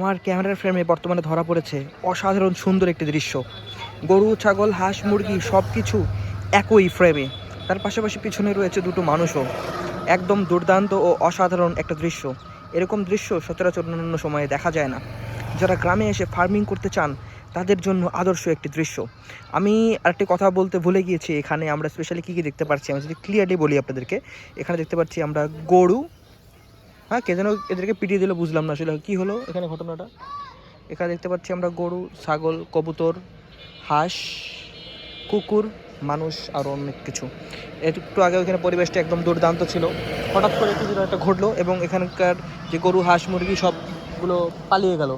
আমার ক্যামেরার ফ্রেমে বর্তমানে ধরা পড়েছে অসাধারণ সুন্দর একটি দৃশ্য। গরু, ছাগল, হাঁস, মুরগি সব কিছু একই ফ্রেমে। তার পাশাপাশি পিছনে রয়েছে দুটো মানুষও। একদম দুর্দান্ত ও অসাধারণ একটা দৃশ্য। এরকম দৃশ্য সচরাচর অন্যান্য সময়ে দেখা যায় না। যারা গ্রামে এসে ফার্মিং করতে চান, তাদের জন্য আদর্শ একটি দৃশ্য। আমি আরেকটি কথা বলতে ভুলে গিয়েছি, এখানে আমরা স্পেশালি কী কী দেখতে পাচ্ছি আমি যদি ক্লিয়ারলি বলি আপনাদেরকে, এখানে দেখতে পাচ্ছি আমরা গরু হ্যাঁ কে যেন এদেরকে পিটিয়ে দিল, বুঝলাম না আসলে কী হলো এখানে ঘটনাটা। এখানে দেখতে পাচ্ছি আমরা গরু, ছাগল, কবুতর, হাঁস, কুকুর, মানুষ আর অনেক কিছু। একটু আগে ওখানে পরিবেশটা একদম দুর্দান্ত ছিল। হঠাৎ করে কিছু একটা ঘটলো এবং এখানকার যে গরু, হাঁস, মুরগি সবগুলো পালিয়ে গেল।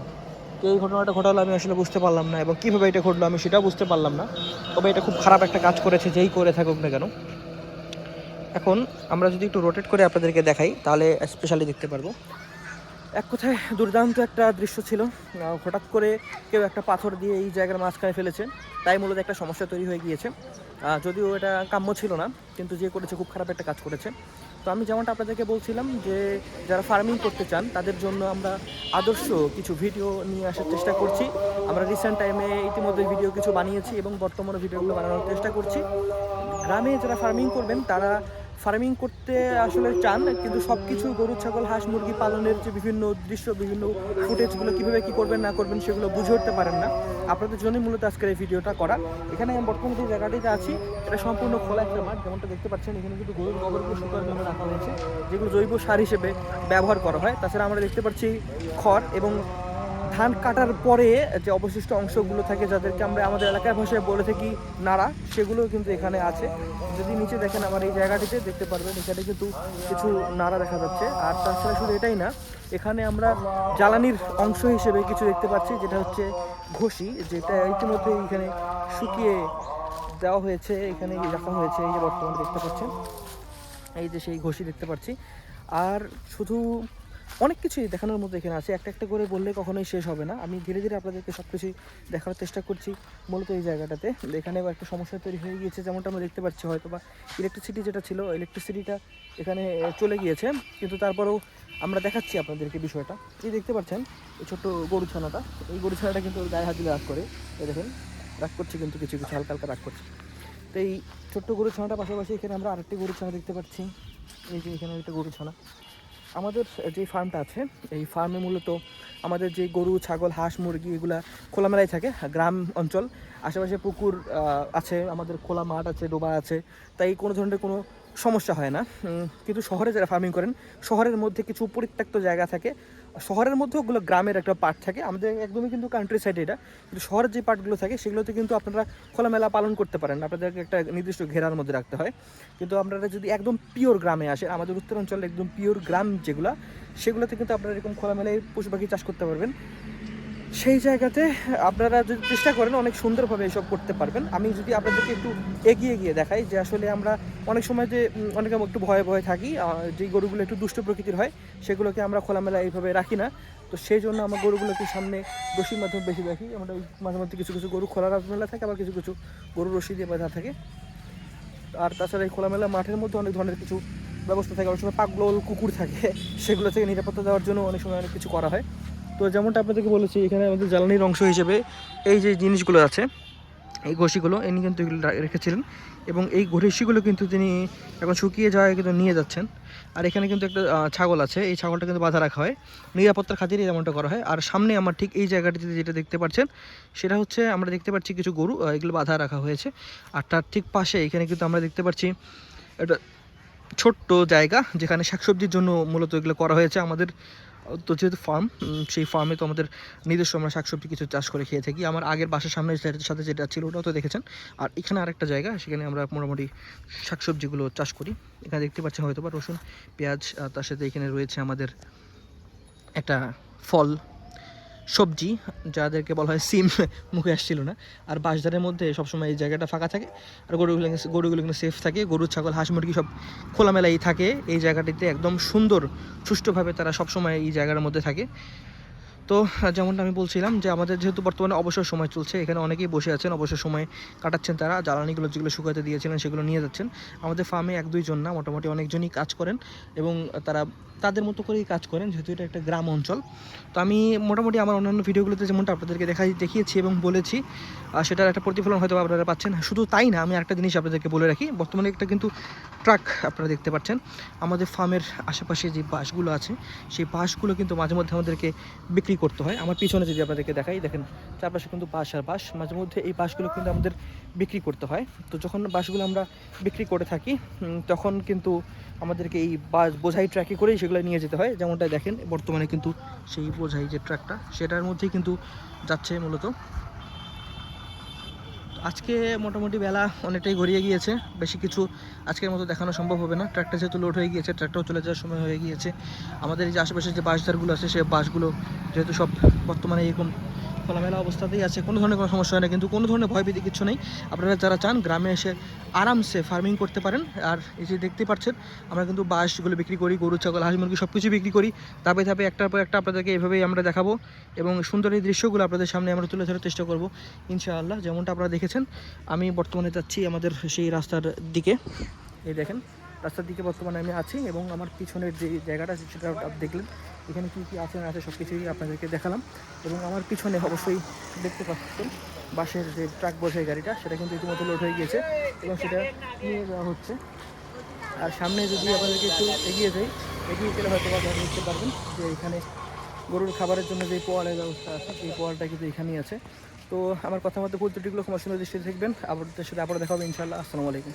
তো এই ঘটনাটা ঘটালো আমি আসলে বুঝতে পারলাম না এবং কীভাবে এটা ঘটলো আমি সেটাও বুঝতে পারলাম না। তবে এটা খুব খারাপ একটা কাজ করেছে, যেই করে থাকুক না কেন। এখন আমরা যদি একটু রোটেট করে আপনাদেরকে দেখাই, তাহলে স্পেশালি দেখতে পারব। এক কথায় দুর্দান্ত একটা দৃশ্য ছিল। হঠাৎ করে কেউ একটা পাথর দিয়ে এই জায়গার মাঝখানে ফেলেছে। তাই মূলত একটা সমস্যা তৈরি হয়ে গিয়েছে। যদিও এটা কাম্য ছিল না, কিন্তু যে করেছে খুব খারাপ একটা কাজ করেছে। তো আমি যেমনটা আপনাদেরকে বলছিলাম যে, যারা ফার্মিং করতে চান, তাদের জন্য আমরা আদর্শ কিছু ভিডিও নিয়ে আসার চেষ্টা করছি। আমরা রিসেন্ট টাইমে ইতিমধ্যে ভিডিও কিছু বানিয়েছি এবং বর্তমানে ভিডিওগুলো বানানোর চেষ্টা করছি। গ্রামে যারা ফার্মিং করবেন, তারা ফার্মিং করতে আসলে চান, কিন্তু সব কিছু গরু, ছাগল, হাঁস, মুরগি পালনের যে বিভিন্ন দৃশ্য, বিভিন্ন ফুটেজগুলো কীভাবে কী করবেন, না করবেন সেগুলো বুঝে উঠতে পারেন না। আপনাদের জন্যই মূলত আজকের এই ভিডিওটা করা। এখানে আমি বর্তমানে যে জায়গাটিতে আছি, এটা সম্পূর্ণ খোলা একটা মাঠ। যেমনটা দেখতে পাচ্ছেন, এখানে কিন্তু গরুর গোবরগুলো শুকানোর জন্য রাখা হয়েছে, যেগুলো জৈব সার হিসেবে ব্যবহার করা হয়। তাছাড়া আমরা দেখতে পাচ্ছি খড় এবং ধান কাটার পরে যে অবশিষ্ট অংশগুলো থাকে যাদেরকে আমরা আমাদের এলাকার ভাষায় বলে থাকি নাড়া, সেগুলোও কিন্তু এখানে আছে। যদি নিচে দেখেন আমার এই জায়গাটিতে দেখতে পারবেন, এখানে কিন্তু কিছু নাড়া দেখা যাচ্ছে। আর তাছাড়া শুধু এটাই না, এখানে আমরা জ্বালানির অংশ হিসেবে কিছু দেখতে পাচ্ছি, যেটা হচ্ছে ঘষি, যেটা ইতিমধ্যে এখানে শুকিয়ে দেওয়া হয়েছে, এখানে রাখা হয়েছে, এই যে বর্তমানে দেখতে পাচ্ছেন। এই যে সেই ঘষি দেখতে পাচ্ছি। আর শুধু অনেক কিছুই দেখানোর মধ্যে এখানে আছে। একটা একটা করে বললে কখনোই শেষ হবে না। আমি ধীরে ধীরে আপনাদেরকে সব কিছুই দেখানোর চেষ্টা করছি মূলত এই জায়গাটাতে। এখানে একটা সমস্যা তৈরি হয়ে গিয়েছে, যেমনটা আমরা দেখতে পাচ্ছি হয়তো বা ইলেকট্রিসিটি যেটা ছিল ইলেকট্রিসিটিটা এখানে চলে গিয়েছে। কিন্তু তারপরেও আমরা দেখাচ্ছি আপনাদেরকে বিষয়টা। এই দেখতে পাচ্ছেন, এই ছোট্ট গরু ছানাটা এই গরু ছানাটা কিন্তু গায়ে হাত দিলে রাগ করে। এই দেখেন, রাগ করছে কিন্তু কিছু কিছু হালকা হালকা রাগ করছে। তো এই ছোট্ট গরু ছানাটা পাশাপাশি এখানে আমরা আরেকটি গরু ছানা দেখতে পাচ্ছি। এই যে এখানে একটা গরু ছানা আমাদের যে ফার্মটা আছে, এই ফার্মে মূলত আমাদের যে গরু, ছাগল, হাঁস, মুরগি এগুলা খোলামেলাই থাকে, গ্রাম অঞ্চল। আশেপাশে পুকুর আছে, আমাদের খোলা মাঠ আছে, ডোবা আছে, তাই কোনো ধরনের কোনো সমস্যা হয় না। কিন্তু শহরে যারা ফার্মিং করেন, শহরের মধ্যে কিছু পরিত্যক্ত জায়গা থাকে শহরের মধ্যে ওগুলো গ্রামের একটা পার্ট থাকে। আমাদের একদমই কিন্তু কান্ট্রি সাইড এটা। কিন্তু শহরের যে পার্টগুলো থাকে, সেগুলোতে কিন্তু আপনারা খোলামেলা পালন করতে পারেন। আপনাদেরকে একটা নির্দিষ্ট ঘেরার মধ্যে রাখতে হয়। কিন্তু আপনারা যদি একদম পিওর গ্রামে আসেন, আমাদের উত্তরাঞ্চলে একদম পিওর গ্রাম যেগুলো, সেগুলোতে কিন্তু আপনারা এরকম খোলামেলায় পশু পাখি চাষ করতে পারবেন। সেই জায়গাতে আপনারা যদি চেষ্টা করেন, অনেক সুন্দরভাবে এসব করতে পারবেন। আমি যদি আপনাদেরকে একটু এগিয়ে গিয়ে দেখাই যে আসলে আমরা অনেক সময় যে অনেকে একটু ভয়ে ভয়ে থাকি যে গরুগুলো একটু দুষ্ট প্রকৃতির হয়, সেগুলোকে আমরা খোলামেলা এইভাবে রাখি না। তো সেই জন্য আমার গরুগুলোকে সামনে রশির মাধ্যমে বেশি রাখি আমরা ওই মাঝে মধ্যে কিছু কিছু গরু খোলা মেলা থাকে, আবার কিছু কিছু গরু রশি দিয়ে বাঁধা থাকে। আর তাছাড়া এই খোলামেলা মাঠের মধ্যে অনেক ধরনের কিছু ব্যবস্থা থাকে। অনেক সময় পাগলোল কুকুর থাকে, সেগুলো থেকে নিরাপত্তা দেওয়ার জন্য অনেক সময় অনেক কিছু করা হয়। তো যেমনটা আপনাদেরকে বলেছি, এখানে আমাদের জ্বালানির অংশ হিসেবে এই যে জিনিসগুলো আছে, এই ঘষিগুলো, ইনি কিন্তু এগুলো রেখেছিলেন এবং এই ঘষিগুলো কিন্তু তিনি এখন শুকিয়ে যাওয়ায় কিন্তু নিয়ে যাচ্ছেন। আর এখানে কিন্তু একটা ছাগল আছে, এই ছাগলটা কিন্তু বাধা রাখা হয়। নিরাপত্তার খাতিরে যেমনটা করা হয়। আর সামনে আমার ঠিক এই জায়গাটিতে যেটা দেখতে পাচ্ছেন, সেটা হচ্ছে আমরা দেখতে পাচ্ছি কিছু গরু এগুলো বাঁধা রাখা হয়েছে। আর তার ঠিক পাশে এখানে কিন্তু আমরা দেখতে পাচ্ছি একটা ছোট্ট জায়গা, যেখানে শাকসবজির জন্য মূলত এগুলো করা হয়েছে আমাদের। তো যেহেতু ফার্ম সেই ফার্মে তো আমাদের নিজস্ব আমরা শাকসবজি কিছু চাষ করে খেয়ে থাকি। আমার আগের বাসার সামনে সাথে যেটা ছিল, ওটাও তো দেখেছেন। আর এখানে আরেকটা জায়গা, সেখানে আমরা মোটামুটি শাকসবজিগুলো চাষ করি। এখানে দেখতে পাচ্ছেন হয়তো বা রসুন, পেঁয়াজ তার সাথে এখানে রয়েছে আমাদের একটা ফল। সবজি, যাদেরকে বলা হয় সিম, মুখে আসছিল না। আর বাঁশধারের মধ্যে সবসময় এই জায়গাটা ফাঁকা থাকে। আর গরুগুলো গরুগুলো কিন্তু সেফ থাকে। গরু, ছাগল, হাঁস, মুরগি সব খোলামেলাই থাকে। এই জায়গাটিতে একদম সুন্দর, সুষ্ঠুভাবে তারা সবসময় এই জায়গার মধ্যে থাকে। তো, যেমনটা আমি বলছিলাম যে আমাদের যেহেতু বর্তমানে অবসর সময় চলছে, এখানে অনেকেই বসে আছেন, অবসর সময় কাটাচ্ছেন তারা, জ্বালানিগুলো যেগুলো শুকাতে দিয়েছিলেন সেগুলো নিয়ে যাচ্ছেন। আমাদের ফার্মে এক দুইজন না, মোটামুটি অনেকজনই কাজ করেন এবং তারা তাদের মতো করেই কাজ করেন, যেহেতু এটা একটা গ্রাম অঞ্চল। তো আমি মোটামুটি আমার অন্যান্য ভিডিওগুলোতে যেমনটা আপনাদেরকে দেখাই, দেখিয়েছি এবং বলেছি সেটার একটা প্রতিফলন হয়তো আপনারা পাচ্ছেন। শুধু তাই না, আমি একটা জিনিস আপনাদেরকে বলে রাখি, বর্তমানে একটা কিন্তু ট্রাক আপনারা দেখতে পাচ্ছেন। আমাদের ফার্মের আশেপাশে যে বাসগুলো আছে, সেই বাসগুলো কিন্তু মাঝে মধ্যে আমাদেরকে বিক্রি করতে হয়। আমার পিছনে যদি আপনাদেরকে দেখাই, দেখেন চারপাশে কিন্তু বাঁশ আর বাঁশ, মাঝে মধ্যে এই বাঁশগুলো কিন্তু আমাদের বিক্রি করতে হয়। তো যখন বাঁশগুলো আমরা বিক্রি করে থাকি তখন কিন্তু আমাদেরকে এই বাস বোঝাই ট্র্যাকে করেই সেগুলো নিয়ে যেতে হয়। যেমনটা দেখেন, বর্তমানে কিন্তু সেই বোঝাই যে ট্র্যাকটা সেটার মধ্যেই কিন্তু যাচ্ছে মূলত। আজকে মোটামুটি বেলা অনেকটাই গড়িয়ে গিয়েছে, বেশি কিছু আজকের মতো দেখানো সম্ভব হবে না। ট্রাকটা যেহেতু লোড হয়ে গিয়েছে, ট্রাকটাও চলে যাওয়ার সময় হয়ে গিয়েছে। আমাদের এই যে আশেপাশে যে বাসধারগুলো আছে সেই বাসগুলো যেহেতু সব বর্তমানে এরকম খোলামেলা অবস্থাতেই আছে। কোনো ধরনের কোনো সমস্যা হয় না। কিন্তু কোনো ধরনের ভয়ভীতি কিছু নেই। আপনারা যারা চান গ্রামে এসে আরামসে ফার্মিং করতে পারেন। আর এই যে দেখতে পাচ্ছেন, আমরা কিন্তু বাঁশগুলো বিক্রি করি, গরু, ছাগল, হাঁস, মুরগি সব কিছু বিক্রি করি। ধাপে ধাপে একটার পর একটা আপনাদেরকে এভাবেই আমরা দেখাবো এবং সুন্দর এই দৃশ্যগুলো আপনাদের সামনে আমরা তুলে ধরার চেষ্টা করব। ইনশাআল্লাহ, যেমনটা আপনারা দেখেছেন, আমি বর্তমানে যাচ্ছি আমাদের সেই রাস্তার দিকে। এই দেখেন রাস্তার দিকে বর্তমানে আমি আছি এবং আমার পিছনের যে জায়গাটা সেটা আপনি দেখলেন। এখানে কী কী আছে না আছে সব কিছুই আপনাদেরকে দেখালাম এবং আমার পিছনে অবশ্যই দেখতে পাচ্ছেন বাসের যে ট্রাক বোঝাই গাড়িটা, সেটা কিন্তু ইতিমধ্যে লোড হয়ে গিয়েছে এবং সেটা নিয়ে যাওয়া হচ্ছে। আর সামনে যদি আপনাদেরকে একটু এগিয়ে যাই, এগিয়ে গেলে হয়তো আপনারা দেখতে পারবেন যে এখানে গরুর খাবারের জন্য যে পোয়ালের ব্যবস্থা আছে, সেই পোয়ালটা কিন্তু এখানেই আছে। তো আমার কথা মতো ভুল ত্রুটিগুলো ক্ষমা সুন্দর দৃষ্টিতে দেখবেন। আবার সাথে আবার দেখা হবে, ইনশাআল্লাহ। আসসালামু আলাইকুম।